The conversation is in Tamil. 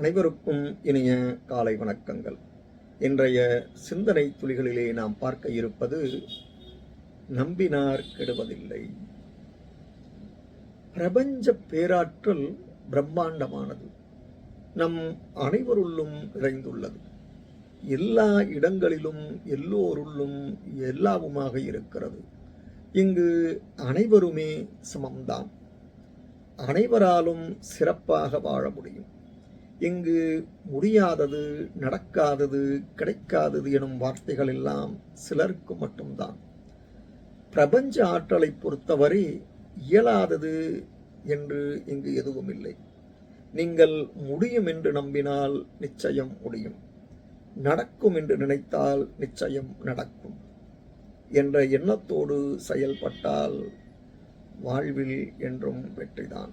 அனைவருக்கும் இனிய காலை வணக்கங்கள். இன்றைய சிந்தனை துளிகளிலே நாம் பார்க்க இருப்பது நம்பினார் கெடுவதில்லை. பிரபஞ்ச பேராற்றல் பிரம்மாண்டமானது. நம் அனைவருள்ளும் நிறைந்துள்ளது. எல்லா இடங்களிலும் எல்லோருள்ளும் எல்லாவுமாக இருக்கிறது. இங்கு அனைவருமே சமம்தான். அனைவராலும் சிறப்பாக வாழ முடியும். இங்கு முடியாதது நடக்காதது கிடைக்காதது எனும் வார்த்தைகள் எல்லாம் சிலருக்கு மட்டும்தான். பிரபஞ்ச ஆற்றலை பொறுத்தவரை இயலாதது என்று இங்கு எதுவும் இல்லை நீங்கள் முடியும் என்று நம்பினால் நிச்சயம் முடியும். நடக்கும் என்று நினைத்தால் நிச்சயம் நடக்கும் என்ற எண்ணத்தோடு செயல்பட்டால் வாழ்வில் என்றும் வெற்றிதான்.